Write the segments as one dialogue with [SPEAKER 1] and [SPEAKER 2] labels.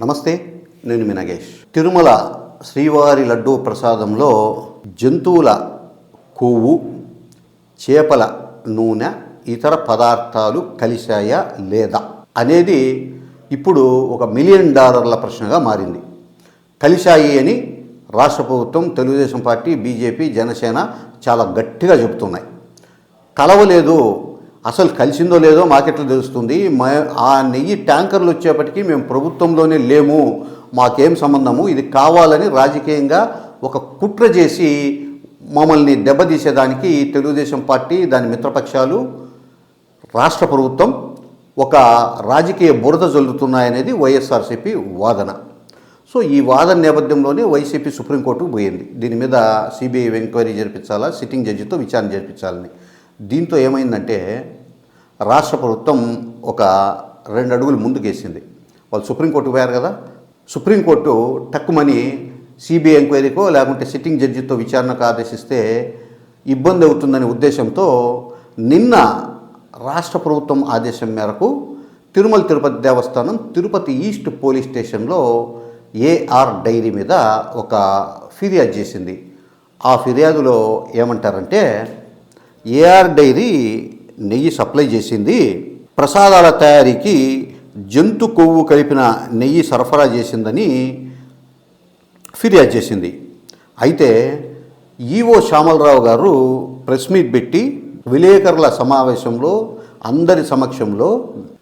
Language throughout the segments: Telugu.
[SPEAKER 1] నమస్తే నేను మీ నగేష్. తిరుమల శ్రీవారి లడ్డూ ప్రసాదంలో జంతువుల కొవ్వు చేపల నూనె ఇతర పదార్థాలు కలిశాయా లేదా అనేది ఇప్పుడు ఒక మిలియన్ డాలర్ల ప్రశ్నగా మారింది. కలిశాయి అని రాష్ట్ర ప్రభుత్వం తెలుగుదేశం పార్టీ బీజేపీ జనసేన చాలా గట్టిగా చెబుతున్నాయి. కలవలేదు అసలు కలిసిందో లేదో మాకెట్లా తెలుస్తుంది. ఆ నెయ్యి ట్యాంకర్లు వచ్చేప్పటికీ మేము ప్రభుత్వంలోనే లేము. మాకేం సంబంధము? ఇది కావాలని రాజకీయంగా ఒక కుట్ర చేసి మమ్మల్ని దెబ్బతీసేదానికి తెలుగుదేశం పార్టీ దాని మిత్రపక్షాలు రాష్ట్ర ప్రభుత్వం ఒక రాజకీయ బురద జల్లుతున్నాయనేది వైఎస్ఆర్సీపీ వాదన. సో ఈ వాదన నేపథ్యంలోనే వైసీపీ సుప్రీంకోర్టుకు పోయింది. దీని మీద సిబిఐ ఎంక్వైరీ జరిపించాలా? సిట్టింగ్ జడ్జితో విచారణ జరిపించాలని. దీంతో ఏమైందంటే రాష్ట్ర ప్రభుత్వం ఒక రెండు అడుగులు ముందుకేసింది. వాళ్ళు సుప్రీంకోర్టు పోయారు కదా. సుప్రీంకోర్టు టక్కుమని సిబిఐ ఎంక్వైరీకో లేకుంటే సిట్టింగ్ జడ్జితో విచారణకు ఆదేశిస్తే ఇబ్బంది అవుతుందనే ఉద్దేశంతో నిన్న రాష్ట్ర ప్రభుత్వం ఆదేశం మేరకు తిరుమల తిరుపతి దేవస్థానం తిరుపతి ఈస్ట్ పోలీస్ స్టేషన్లో ఏఆర్ డైరీ మీద ఒక ఫిర్యాదు చేసింది. ఆ ఫిర్యాదులో ఏమంటారంటే ఏఆర్ డైరీ నెయ్యి సప్లై చేసింది. ప్రసాదాల తయారీకి జంతు కొవ్వు కలిపిన నెయ్యి సరఫరా చేసిందని ఫిర్యాదు చేసింది. అయితే ఈవో శ్యామలరావు గారు ప్రెస్ మీట్ పెట్టి విలేకరుల సమావేశంలో అందరి సమక్షంలో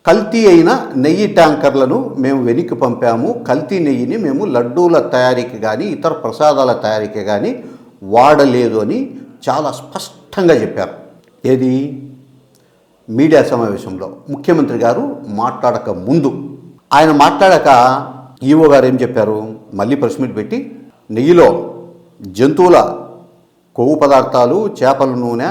[SPEAKER 1] కల్తీ అయిన నెయ్యి ట్యాంకర్లను మేము వెనక్కి పంపాము. కల్తీ నెయ్యిని మేము లడ్డూల తయారీకి కానీ ఇతర ప్రసాదాల తయారీకి కానీ వాడలేదు అని చాలా స్పష్టంగా చెప్పారు. ఏది? మీడియా సమావేశంలో ముఖ్యమంత్రి గారు మాట్లాడక ముందు ఆయన మాట్లాడాక ఈవో గారు ఏం చెప్పారు? మళ్ళీ ప్రెస్ మీట్ పెట్టి నెయ్యిలో జంతువుల కొవ్వు పదార్థాలు చేపల నూనె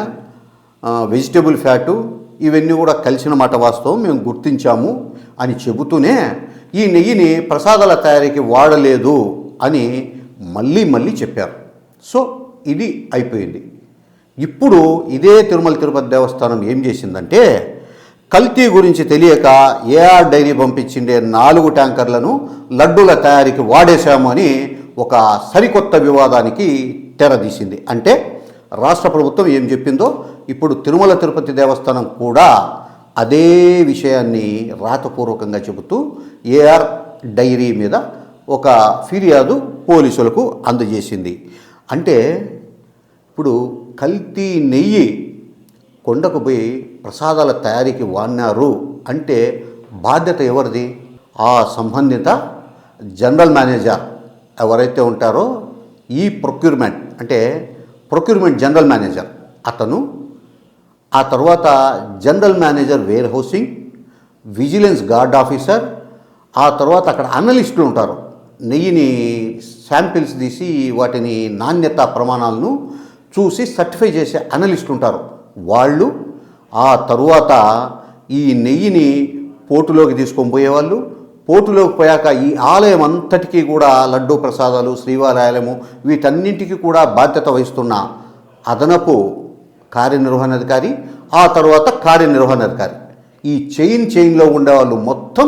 [SPEAKER 1] వెజిటేబుల్ ఫ్యాటు ఇవన్నీ కూడా కలిసిన మాట వాస్తవం మేము గుర్తించాము అని చెబుతూనే ఈ నెయ్యిని ప్రసాదాల తయారీకి వాడలేదు అని మళ్ళీ మళ్ళీ చెప్పారు. సో ఇది అయిపోయింది. ఇప్పుడు ఇదే తిరుమల తిరుపతి దేవస్థానం ఏం చేసిందంటే కల్తీ గురించి తెలియక ఏఆర్ డైరీ పంపించిండే నాలుగు ట్యాంకర్లను లడ్డూల తయారీకి వాడేశాము అని ఒక సరికొత్త వివాదానికి తెరదీసింది. అంటే రాష్ట్ర ప్రభుత్వం ఏం చెప్పిందో ఇప్పుడు తిరుమల తిరుపతి దేవస్థానం కూడా అదే విషయాన్ని రాతపూర్వకంగా చెబుతూ ఏఆర్ డైరీ మీద ఒక ఫిర్యాదు పోలీసులకు అందజేసింది. అంటే ఇప్పుడు కల్తీ నెయ్యి కొండకు పోయి ప్రసాదాల తయారీకి వాడినారు అంటే బాధ్యత ఎవరిది? ఆ సంబంధిత జనరల్ మేనేజర్ ఎవరైతే ఉంటారో ఈ ప్రొక్యూర్మెంట్ అంటే ప్రొక్యూర్మెంట్ జనరల్ మేనేజర్ అతను ఆ తర్వాత general manager warehousing vigilance guard officer ఆ తర్వాత అక్కడ అనలిస్టులు ఉంటారు. నెయ్యిని శాంపిల్స్ తీసి వాటిని నాణ్యత ప్రమాణాలను చూసి సర్టిఫై చేసే అనలిస్టులు ఉంటారు. వాళ్ళు ఆ తరువాత ఈ నెయ్యిని పోటులోకి తీసుకొని పోయేవాళ్ళు. పోటులోకి పోయాక ఈ ఆలయం అంతటికీ కూడా లడ్డూ ప్రసాదాలు శ్రీవారాయలము వీటన్నింటికి కూడా బాధ్యత వహిస్తున్న అదనపు కార్యనిర్వహణాధికారి ఆ తర్వాత కార్యనిర్వహణాధికారి ఈ చైన్ చైన్లో ఉండేవాళ్ళు మొత్తం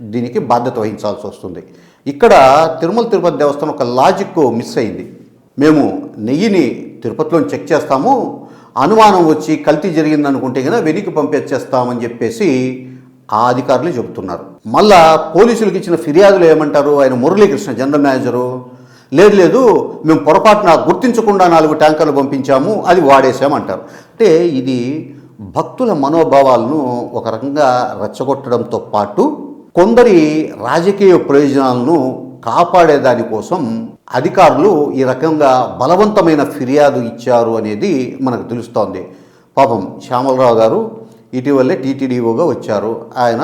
[SPEAKER 1] దీనికి బాధ్యత వహించాల్సి వస్తుంది. ఇక్కడ తిరుమల తిరుపతి దేవస్థానం ఒక లాజిక్ మిస్ అయింది. మేము నెయ్యిని తిరుపతిలో చెక్ చేస్తాము. అనుమానం వచ్చి కల్తీ జరిగింది అనుకుంటే కదా వెనక్కి పంపించేస్తామని చెప్పేసి ఆ అధికారులు చెబుతున్నారు. మళ్ళా పోలీసులకు ఇచ్చిన ఫిర్యాదులు ఏమంటారు? ఆయన మురళీకృష్ణ జనరల్ మేనేజరు. లేదు లేదు మేము పొరపాటున గుర్తించకుండా నాలుగు ట్యాంకర్లు పంపించాము అది వాడేసామంటారు అంటే ఇది భక్తుల మనోభావాలను ఒక రకంగా రెచ్చగొట్టడంతో పాటు కొందరి రాజకీయ ప్రయోజనాలను కాపాడేదానికోసం అధికారులు ఈ రకంగా బలవంతమైన ఫిర్యాదు ఇచ్చారు అనేది మనకు తెలుస్తోంది. పాపం శ్యామలరావు గారు ఇటీవలే టీటీడీఓగా వచ్చారు. ఆయన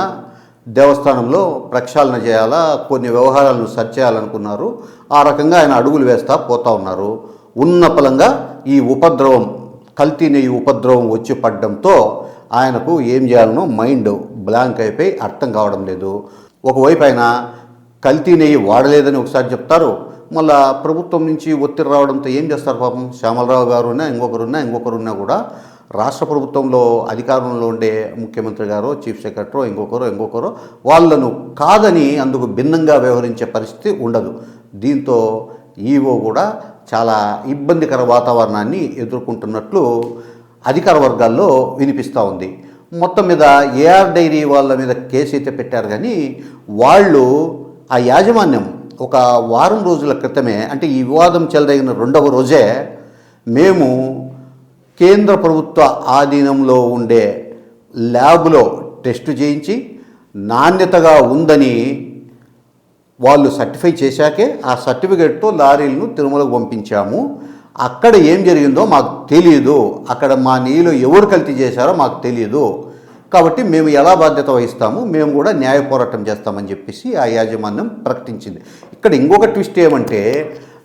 [SPEAKER 1] దేవస్థానంలో ప్రక్షాళన చేయాలా కొన్ని వ్యవహారాలను సర్చ్ చేయాలనుకున్నారు. ఆ రకంగా ఆయన అడుగులు వేస్తా పోతా ఉన్నారు. ఉన్న పలంగా ఈ ఉపద్రవం కల్తీ నెయ్యి ఉపద్రవం వచ్చి పడడంతో ఆయనకు ఏం చేయాలనో మైండ్ బ్లాంక్ అయిపోయి అర్థం కావడం లేదు. ఒకవైపు ఆయన కల్తీ నెయ్యి వాడలేదని ఒకసారి చెప్తారు. మళ్ళా ప్రభుత్వం నుంచి ఒత్తిడి రావడంతో ఏం చేస్తారు పాపం? శ్యామలరావు గారున్నా ఇంకొకరున్నా ఇంకొకరున్నా కూడా రాష్ట్ర ప్రభుత్వంలో అధికారంలో ఉండే ముఖ్యమంత్రి గారో చీఫ్ సెక్రటరో ఇంకొకరో ఇంకొకరో వాళ్ళను కాదని అందుకు భిన్నంగా వ్యవహరించే పరిస్థితి ఉండదు. దీంతో ఈవో కూడా చాలా ఇబ్బందికర వాతావరణాన్ని ఎదుర్కొంటున్నట్లు అధికార వర్గాల్లో వినిపిస్తూ ఉంది. మొత్తం మీద ఏఆర్ డైరీ వాళ్ళ మీద కేసు అయితే పెట్టారు కానీ వాళ్ళు ఆ యాజమాన్యం ఒక వారం రోజుల క్రితమే అంటే ఈ వివాదం చెలదగిన రెండవ రోజే మేము కేంద్ర ప్రభుత్వ ఆధీనంలో ఉండే ల్యాబ్లో టెస్ట్ చేయించి నాణ్యతగా ఉందని వాళ్ళు సర్టిఫై చేశాకే ఆ సర్టిఫికేట్తో లారీలను తిరుమలకు పంపించాము. అక్కడ ఏం జరిగిందో మాకు తెలియదు అక్కడ మా నీళ్ళు ఎవరు కల్తీ చేశారో మాకు తెలియదు కాబట్టి మేము ఎలా బాధ్యత వహిస్తాము? మేము కూడా న్యాయ పోరాటం చేస్తామని చెప్పేసి ఆ యాజమాన్యం ప్రకటించింది. ఇక్కడ ఇంకొక ట్విస్ట్ ఏమంటే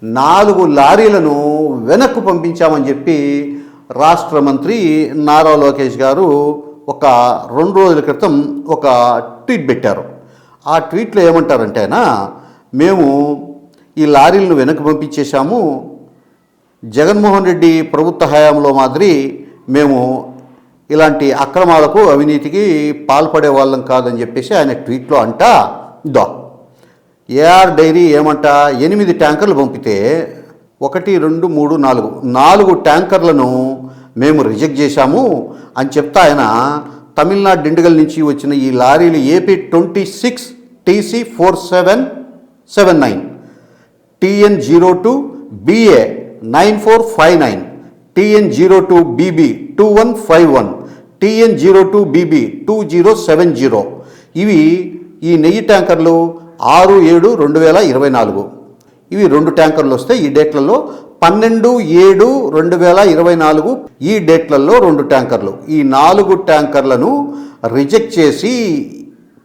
[SPEAKER 1] నాలుగు లారీలను వెనక్కు పంపించామని చెప్పి రాష్ట్ర మంత్రి నారా లోకేష్ గారు ఒక రెండు రోజుల క్రితం ఒక ట్వీట్ పెట్టారు. ఆ ట్వీట్లో ఏమంటారంటేనా మేము ఈ లారీలను వెనక్కి పంపించేశాము. జగన్మోహన్ రెడ్డి ప్రభుత్వ హయాంలో మాదిరి మేము ఇలాంటి అక్రమాలకు అవినీతికి పాల్పడే వాళ్ళం కాదని చెప్పేసి ఆయన ట్వీట్లో అంట దో ఏఆర్ డైరీ ఏమంట ఎనిమిది ట్యాంకర్లు పంపితే ఒకటి రెండు మూడు నాలుగు నాలుగు ట్యాంకర్లను మేము రిజెక్ట్ చేశాము అని చెప్తా ఆయన. తమిళనాడు డిండుగల్ నుంచి వచ్చిన ఈ లారీలు AP twenty six TC four seven seven nine TN zero two BA nine four five nine TN zero two BB two one five one TN zero two BB two zero seven zero ఇవి ఈ నెయ్యి ట్యాంకర్లు ఆరు ఏడు రెండు వేల ఇరవై నాలుగు. ఇవి రెండు ట్యాంకర్లు వస్తే ఈ డేట్లలో పన్నెండు ఏడు రెండు వేల ఇరవై నాలుగు ఈ డేట్లలో రెండు ట్యాంకర్లు. ఈ నాలుగు ట్యాంకర్లను రిజెక్ట్ చేసి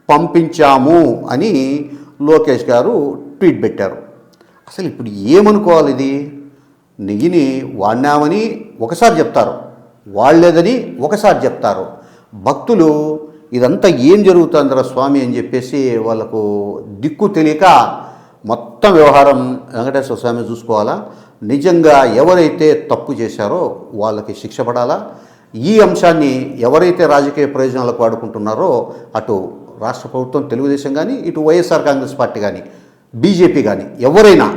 [SPEAKER 1] పంపించాము అని లోకేష్ గారు ట్వీట్ పెట్టారు. అసలు ఇప్పుడు ఏమనుకోవాలి ఇది? నెయ్యిని వాడినామని ఒకసారి చెప్తారు. వాళ్ళేదని ఒకసారి చెప్తారు. భక్తులు ఇదంతా ఏం జరుగుతుందిరా స్వామి అని చెప్పేసి వాళ్ళకు దిక్కు తెలియక మొత్తం వ్యవహారం వెంకటేశ్వర స్వామి చూసుకోవాలా? నిజంగా ఎవరైతే తప్పు చేశారో వాళ్ళకి శిక్ష పడాలా? ఈ అంశాన్ని ఎవరైతే రాజకీయ ప్రయోజనాలకు వాడుకుంటున్నారో అటు రాష్ట్ర ప్రభుత్వం తెలుగుదేశం కానీ ఇటు వైఎస్ఆర్ కాంగ్రెస్ పార్టీ కానీ బీజేపీ కానీ ఎవరైనా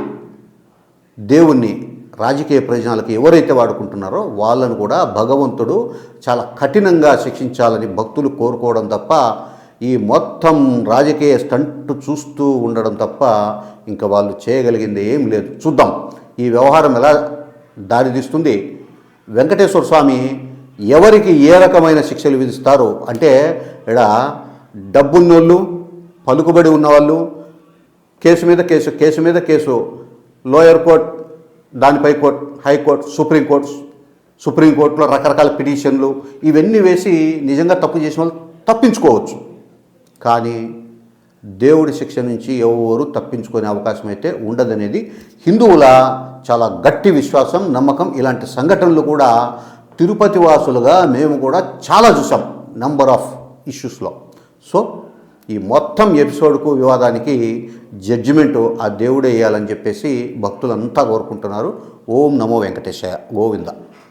[SPEAKER 1] దేవుణ్ణి రాజకీయ ప్రయోజనాలకు ఎవరైతే వాడుకుంటున్నారో వాళ్ళను కూడా భగవంతుడు చాలా కఠినంగా శిక్షించాలని భక్తులు కోరుకోవడం తప్ప ఈ మొత్తం రాజకీయ స్టంట్ చూస్తూ ఉండడం తప్ప ఇంకా వాళ్ళు చేయగలిగింది ఏం లేదు. చూద్దాం. ఈ వ్యవహారం ఎలా దారితీస్తుంది? వెంకటేశ్వర స్వామి ఎవరికి ఏ రకమైన శిక్షలు విధిస్తారు అంటే ఇక్కడ డబ్బున్నోళ్ళు పలుకుబడి ఉన్నవాళ్ళు కేసు మీద కేసు కేసు మీద కేసు లోయర్ కోర్ట్ దానిపై court high court supreme court సుప్రీంకోర్టులో రకరకాల పిటిషన్లు ఇవన్నీ వేసి నిజంగా తప్పు చేసిన వాళ్ళు తప్పించుకోవచ్చు. కానీ దేవుడి శిక్ష నుంచి ఎవరు తప్పించుకునే అవకాశం అయితే ఉండదనేది హిందువుల చాలా గట్టి విశ్వాసం నమ్మకం ఇలాంటి సంఘటనలు కూడా తిరుపతి వాసులుగా మేము కూడా చాలా చూసాం నంబర్ ఆఫ్ ఇష్యూస్లో. సో ఈ మొత్తం ఎపిసోడ్కు వివాదానికి జడ్జిమెంట్ ఆ దేవుడే వేయాలని చెప్పేసి భక్తులంతా కోరుకుంటున్నారు. ఓం నమో వెంకటేశాయ గోవింద.